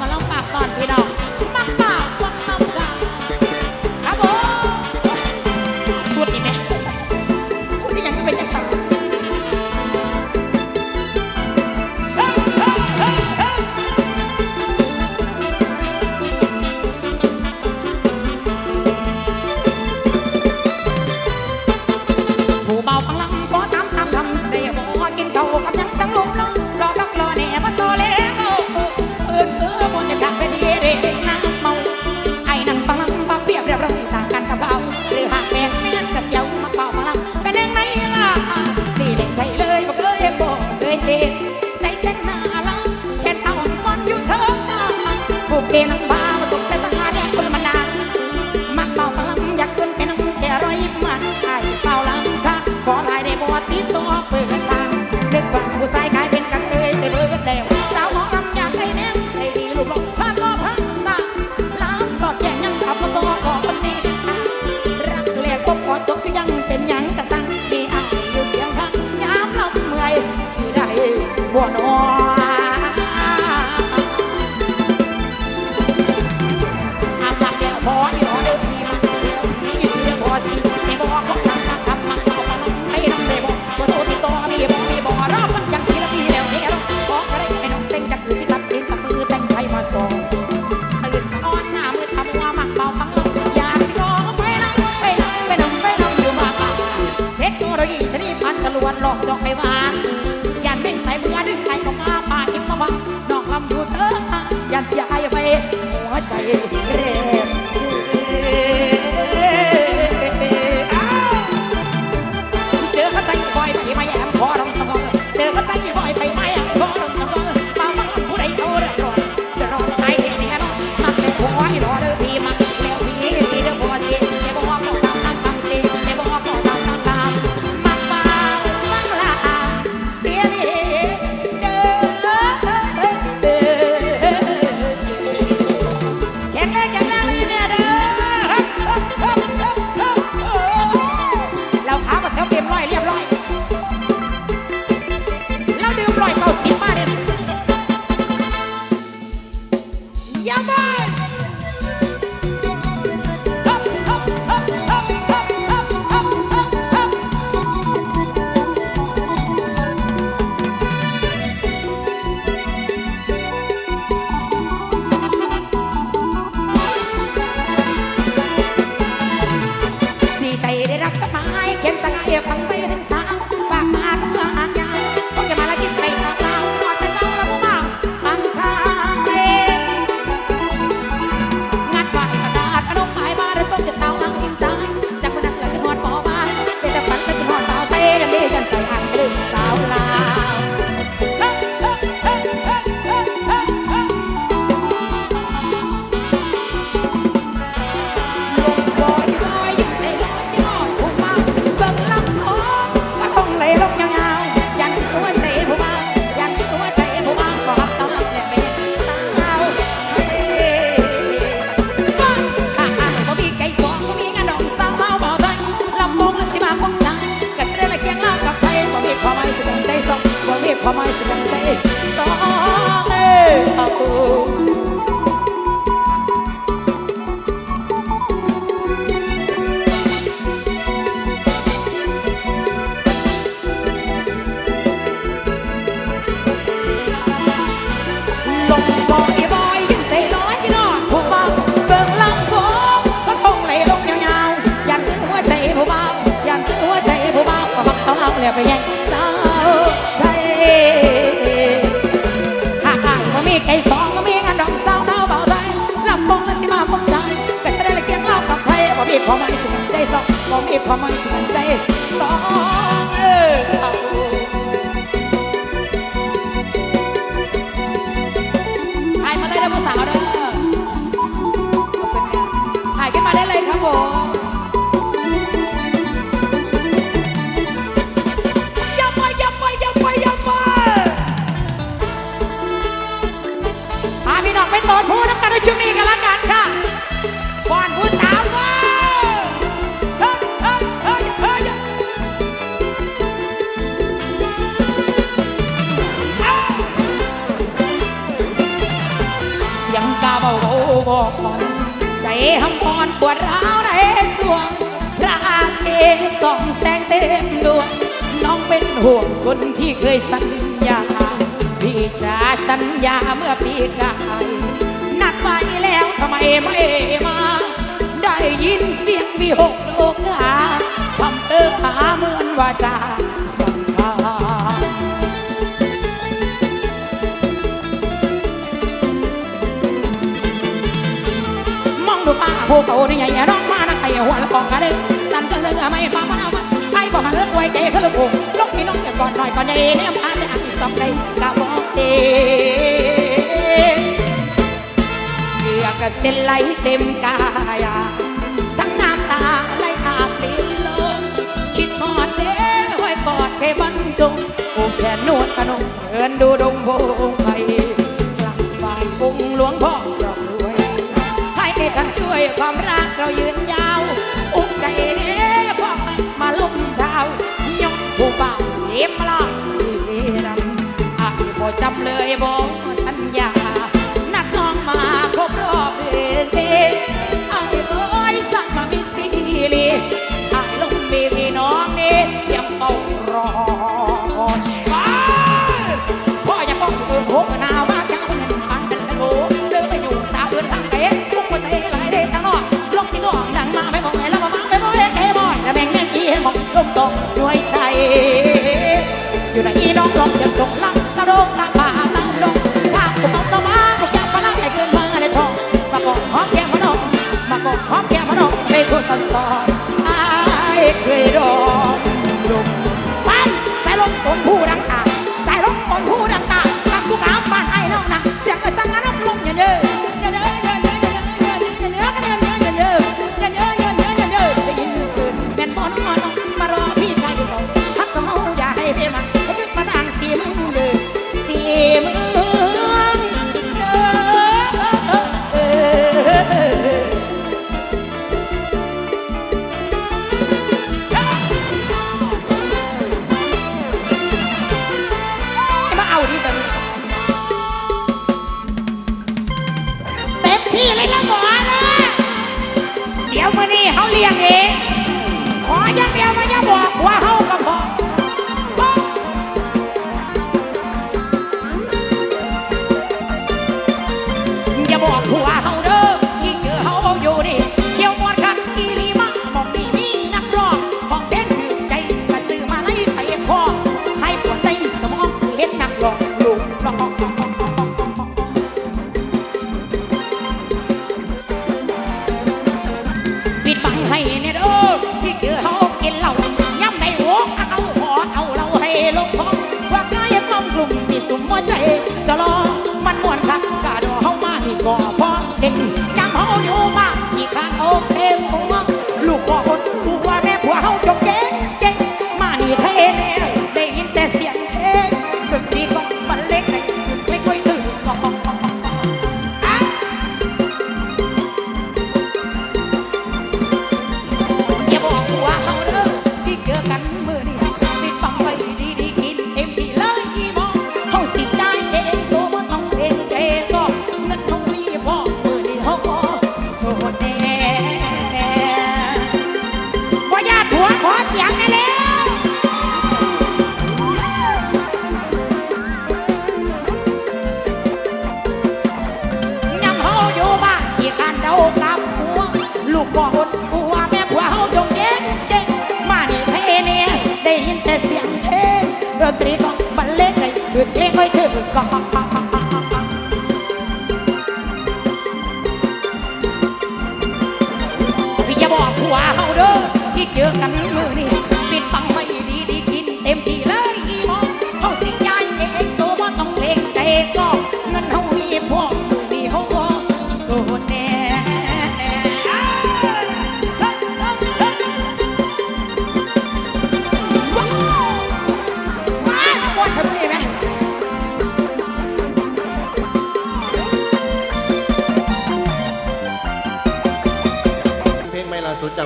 มาลองปากก่อนพี่น้อง รีพันตะลวนหลอกจองไปวานยันวิ่งใส่เมื่อดึงไก่ก็มาป่าหิมมาวังน้องลำดูนเด้อยันเสียใจไปหัวใจ แล้ไปยังสาวไทหากอายว่ามีใครสองก็มีงานดองสาวเท้าเบาใจลำบงและสิมาพงใจก็แสดงละเกียงเล่ากับไทยบ่มีความหมายสิ่งใจสองบ่มีความหมายสิ่งใจสองเออ ยังกาเบาโบอกก่อนใจหำพรปวดร้าวในสวงพระอาทิตย์ส่องแสงเต็มดวงน้องเป็นห่วงคนที่เคยสัญญาพี่จะสัญญาเมื่อปีกายนัดไว้แล้วทำไมไม่มา ได้ยินเสียงพี่หกโลกาทำเตอร์ขาเหมือนว่าจา ดูป้าผู้เขาที่ใหญ่ร้องมานักไอ้หัวละกองกระดึงตันก็เลือไม่ป้ามาเอาไอ้บอกกันเลือกไว้ใจเขาลูกลูกพี่น้องจะก่อนหน่อยก่อนใหญ่เนี่ยพาจะอักสอบเลยกระบอกเตอยากเส้นไหลเต็มกาย เขาเลี้ยงเอง ขออย่งเดียวไม่นจะบอก 哦 ดนตรีกองบันเลงในดูดเกลี้ยงไว้เธอบุกก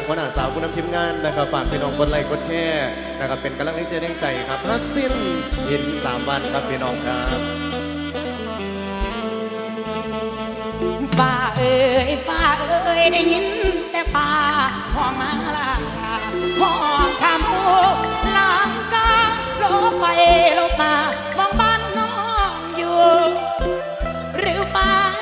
างหัวหนาสาวผู้นำทีมงานนะครับฝากพี่น้องกดไลค์กดแชร์นะครับเป็นกำลังใจแรงใจครับรักสิ้นเห็นสามวันครับพี่น้องครับฟ้าเอ้ยฟ้าเอ้ยได้ยินแต่ป่าพ่อมาลาพ่องขามโลางกาลบไปลบมามองบ้านน้องอยู่ หรือปัง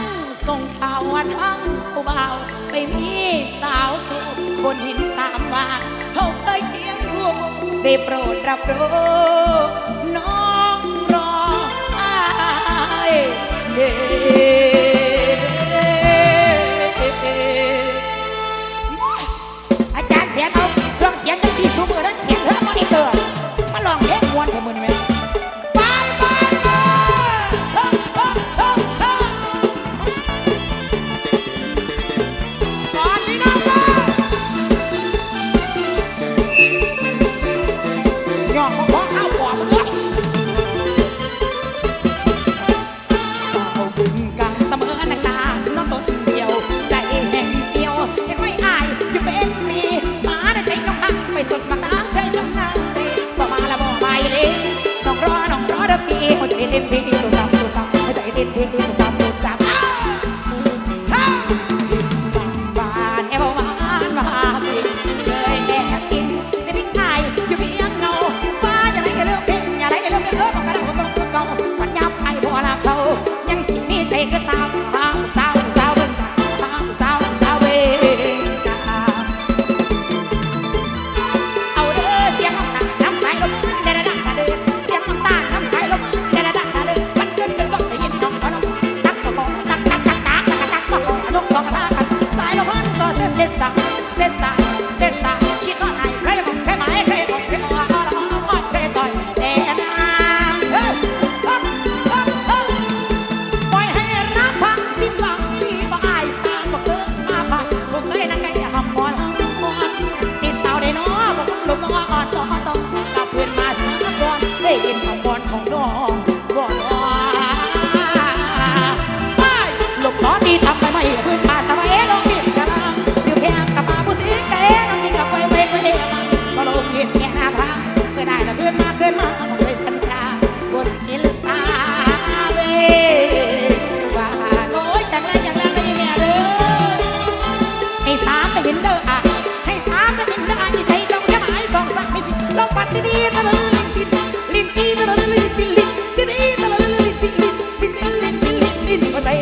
ส่งข่าวว่าทั้ง เบาไปมีสาวสูบคนหินสามวานหขาเคยเสียงรวมได้โปรดรับรู้น้อง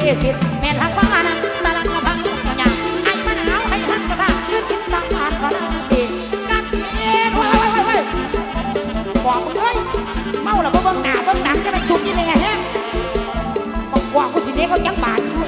ยี่สิบแม่นหักบ้านนั้ตะลังระพังเจ้าหยาไอ้มะนาวให้หักสตางค์ยืนกินสัมบาทก่อนดีกัดเย็นเว้ยเว้ยเว้ยบอกมึงเฮ้ยเมาแล้วก็เบิ่งหน้าเบิ่งหลังจะไปชุบยี่แม่ฮะบอกว่ากูสิเด็กเขาจังบาทอยู่